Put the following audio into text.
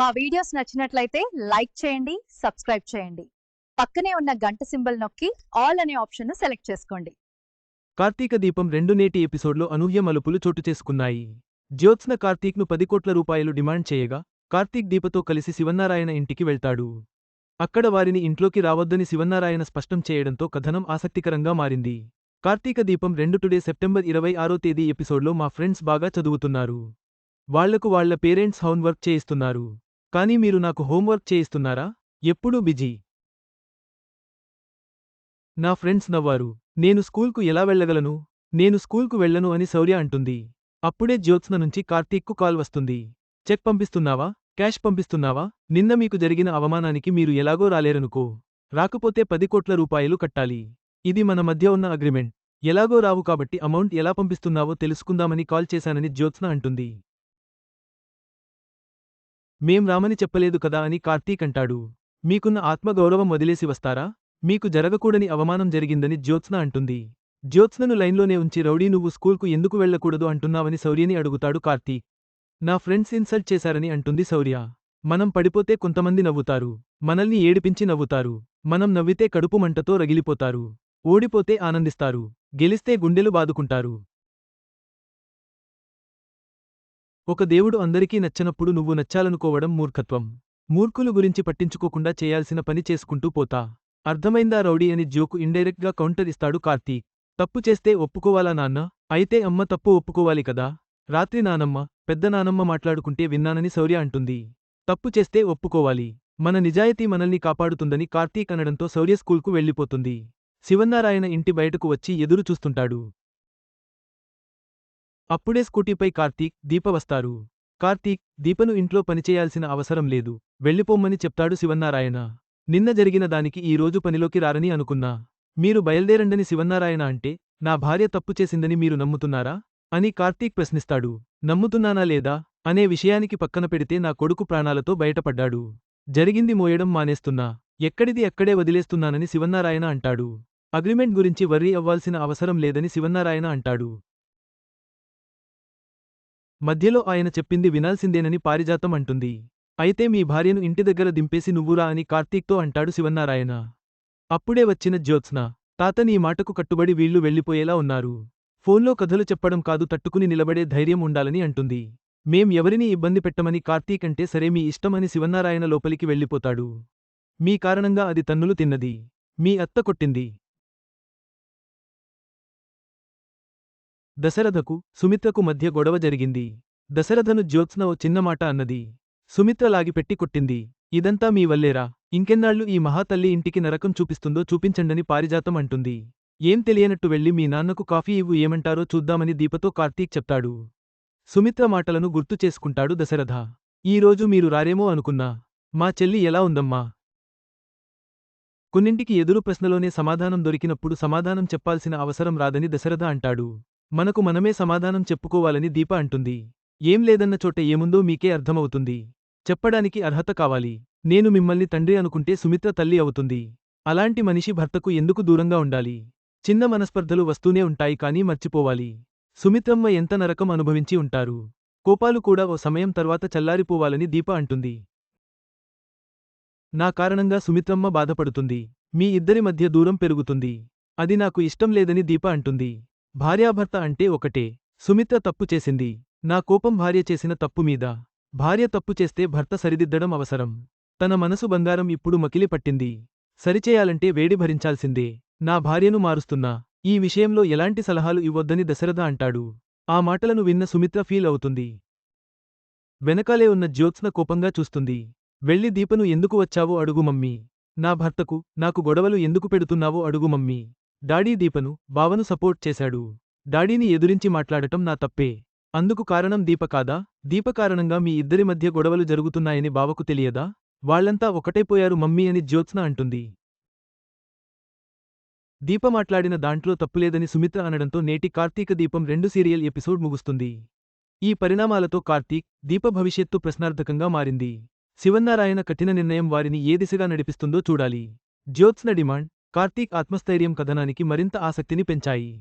మా వీడియోస్ నచ్చినట్లయితే లైక్ చేయండి సబ్స్క్రైబ్ చేయండి. పక్కనే ఉన్న గంట సింబల్ నొక్కి ఆల్ అనే ఆప్షన్ను సెలెక్ట్ చేసుకోండి. కార్తీక దీపం రెండు నేటి ఎపిసోడ్లో అనూహ్య మలుపులు చోటు చేసుకున్నాయి. జ్యోత్స్న కార్తీక్ను పది కోట్ల రూపాయలు డిమాండ్ చేయగా కార్తీక్ దీపతో కలిసి శివన్నారాయణ ఇంటికి వెళ్తాడు. అక్కడ వారిని ఇంట్లోకి రావద్దని శివన్నారాయణ స్పష్టం చేయడంతో కథనం ఆసక్తికరంగా మారింది. కార్తీక దీపం రెండు టుడే సెప్టెంబర్ ఇరవై ఆరో తేదీ ఎపిసోడ్లో మా ఫ్రెండ్స్ బాగా చదువుతున్నారు. వాళ్ళకు వాళ్ళ పేరెంట్స్ హోంవర్క్ చేయిస్తున్నారు. కానీ మీరు నాకు హోంవర్క్ చేయిస్తున్నారా? ఎప్పుడూ బిజీ. నా ఫ్రెండ్స్ నవ్వారు. నేను స్కూల్కు ఎలా వెళ్ళగలను? నేను స్కూల్కు వెళ్ళను అని శౌర్య అంటుంది. అప్పుడే జ్యోత్స్న నుంచి కార్తీక్కు కాల్ వస్తుంది. చెక్ పంపిస్తున్నావా? క్యాష్ పంపిస్తున్నావా? నిన్న మీకు జరిగిన అవమానానికి మీరు ఎలాగో రాలేరనుకో. రాకపోతే పది కోట్ల రూపాయలు కట్టాలి. ఇది మన మధ్య ఉన్న అగ్రిమెంట్. ఎలాగో రావు కాబట్టి అమౌంట్ ఎలా పంపిస్తున్నావో తెలుసుకుందామని కాల్ చేశానని జ్యోత్స్న అంటుంది. మేం రామని చెప్పలేదు కదా అని కార్తీక్ అంటాడు. మీకున్న ఆత్మగౌరవం వదిలేసి వస్తారా? మీకు జరగకూడని అవమానం జరిగిందని జ్యోత్స్న అంటుంది. జ్యోత్స్నను లైన్లోనే ఉంచి రౌడీ నువ్వు స్కూల్కు ఎందుకు వెళ్ళకూడదు అంటున్నావని శౌర్యని అడుగుతాడు కార్తీక్. నా ఫ్రెండ్స్ ఇన్సల్ట్ చేశారని అంటుంది శౌర్య. మనం పడిపోతే కొంతమంది నవ్వుతారు. మనల్ని ఏడిపించి నవ్వుతారు. మనం నవ్వితే కడుపు మంటతో రగిలిపోతారు. ఓడిపోతే ఆనందిస్తారు. గెలిస్తే గుండెలు బాదుకుంటారు. ఒక దేవుడు అందరికీ నచ్చనప్పుడు నువ్వు నచ్చాలనుకోవడం మూర్ఖత్వం. మూర్ఖులు గురించి పట్టించుకోకుండా చేయాల్సిన పని చేసుకుంటూ పోతా. అర్థమైందా రౌడీ అని జోకు ఇండైరెక్ట్గా కౌంటర్ ఇస్తాడు కార్తీక్. తప్పు చేస్తే ఒప్పుకోవాలా నాన్న? అయితే అమ్మ తప్పు ఒప్పుకోవాలి కదా? రాత్రి నానమ్మ పెద్ద నానమ్మ మాట్లాడుకుంటే విన్నానని శౌర్య అంటుంది. తప్పు చేస్తే ఒప్పుకోవాలి. మన నిజాయితీ మనల్ని కాపాడుతుందని కార్తీక్ అనడంతో శౌర్య స్కూల్కు వెళ్ళిపోతుంది. శివన్నారాయణ ఇంటి బయటకు వచ్చి ఎదురు చూస్తుంటాడు. అప్పుడే స్కూటీపై కార్తీక్ దీప వస్తారు. కార్తీక్ దీపను ఇంట్లో పనిచేయాల్సిన అవసరం లేదు. వెళ్ళిపోమ్మని చెప్తాడు శివన్నారాయణ. నిన్న జరిగిన దానికి ఈ రోజు పనిలోకి రారని అనుకున్నా. మీరు బయల్దేరండని శివన్నారాయణ అంటే నా భార్య తప్పు చేసిందని మీరు నమ్ముతున్నారా? అని కార్తీక్ ప్రశ్నిస్తాడు. నమ్ముతున్నానా లేదా? అనే విషయానికి పక్కన పెడితే నా కొడుకు ప్రాణాలతో బయటపడ్డాడు. జరిగింది మోయడం మానేస్తున్నా. ఎక్కడిది ఎక్కడే వదిలేస్తున్నానని శివన్నారాయణ అంటాడు. అగ్రిమెంట్ గురించి వర్రీ అవ్వాల్సిన అవసరం లేదని శివన్నారాయణ అంటాడు. మధ్యలో ఆయన చెప్పింది వినాల్సిందేనని పారిజాతం అంటుంది. అయితే మీ భార్యను ఇంటి దగ్గర దింపేసి నువ్వురా అని కార్తీక్తో అంటాడు శివన్నారాయణ. అప్పుడే వచ్చిన జ్యోత్స్న తాత నీ మాటకు కట్టుబడి వీళ్ళు వెళ్ళిపోయేలా ఉన్నారు. ఫోన్లో కథలు చెప్పడం కాదు తట్టుకుని నిలబడే ధైర్యం ఉండాలని అంటుంది. మేం ఎవరినీ ఇబ్బంది పెట్టమని కార్తీక్ అంటే సరే మీ ఇష్టమని శివన్నారాయణ లోపలికి వెళ్ళిపోతాడు. మీ కారణంగా అది తన్నులు తిన్నది. మీ అత్త కొట్టింది. దశరథకు సుమిత్రకు మధ్య గొడవ జరిగింది. దశరథను జ్యోత్స్న ఓ చిన్నమాట అన్నది. సుమిత్ర లాగిపెట్టి కొట్టింది. ఇదంతా మీ వల్లేరా? ఇంకెన్నాళ్ళు ఈ మహాతల్లి ఇంటికి నరకం చూపిస్తుందో చూపించండని పారిజాతం అంటుంది. ఏం తెలియనట్టు వెళ్ళి మీ నాన్నకు కాఫీ ఇవ్వు ఏమంటారో చూద్దామని దీపతో కార్తీక్ చెప్తాడు. సుమిత్ర మాటలను గుర్తు చేసుకుంటాడు దశరథ. ఈరోజు మీరు రారేమో అనుకున్నా. మా చెల్లి ఎలా ఉందమ్మా? కొన్నింటికి ఎదురు ప్రశ్నలోనే సమాధానం దొరికినప్పుడు సమాధానం చెప్పాల్సిన అవసరం రాదని దశరథ అంటాడు. మనకు మనమే సమాధానం చెప్పుకోవాలని దీప అంటుంది. ఏం లేదన్న చోట ఏముందో మీకే అర్థమవుతుంది. చెప్పడానికి అర్హత కావాలి. నేను మిమ్మల్ని తండ్రి అనుకుంటే సుమిత్ర తల్లి అవుతుంది. అలాంటి మనిషి భర్తకు ఎందుకు దూరంగా ఉండాలి? చిన్న మనస్పర్ధలు వస్తూనే ఉంటాయి కానీ మర్చిపోవాలి. సుమిత్రమ్మ ఎంత నరకం అనుభవించి ఉంటారు? కోపాలు కూడా ఓ సమయం తర్వాత చల్లారిపోవాలని దీప అంటుంది. నా కారణంగా సుమిత్రమ్మ బాధపడుతుంది. మీ ఇద్దరి మధ్య దూరం పెరుగుతుంది. అది నాకు ఇష్టం లేదని దీప అంటుంది. భార్యాభర్త అంటే ఒకటే. సుమిత్ర తప్పు చేసింది. నా కోపం భార్య చేసిన తప్పు మీద. భార్య తప్పు చేస్తే భర్త సరిదిద్దడం అవసరం. తన మనసు బంగారం ఇప్పుడు మకిలి పట్టింది. సరిచేయాలంటే వేడి భరించాల్సిందే. నా భార్యను మారుస్తున్నా. ఈ విషయంలో ఎలాంటి సలహాలు ఇవ్వొద్దని దశరథ అంటాడు. ఆ మాటలను విన్న సుమిత్ర ఫీల్ అవుతుంది. వెనకాలే ఉన్న జ్యోత్స్న కోపంగా చూస్తుంది. వెళ్ళి దీపను ఎందుకు వచ్చావో అడుగు మమ్మీ. నా భర్తకు నాకు గొడవలు ఎందుకు పెడుతున్నావో అడుగు మమ్మీ. డాడీ దీపను బావను సపోర్ట్ చేశాడు. డాడీని ఎదురించి మాట్లాడటం నా తప్పే. అందుకు కారణం దీప కాదా? దీప కారణంగా మీ ఇద్దరి మధ్య గొడవలు జరుగుతున్నాయని బావకు తెలియదా? వాళ్ళంతా ఒకటైపోయారు మమ్మీ అని జ్యోత్స్న అంటుంది. దీప మాట్లాడిన దాంట్లో తప్పులేదని సుమిత్ర అనడంతో నేటి కార్తీక దీపం రెండు సీరియల్ ఎపిసోడ్ ముగుస్తుంది. ఈ పరిణామాలతో కార్తీక్ దీప భవిష్యత్తు ప్రశ్నార్థకంగా మారింది. శివన్నారాయణ కఠిన నిర్ణయం వారిని ఏ దిశగా నడిపిస్తుందో చూడాలి. జ్యోత్స్న డిమాండ్ కార్తీక్ ఆత్మస్థైర్యం కథనానికి మరింత ఆసక్తిని పెంచాయి.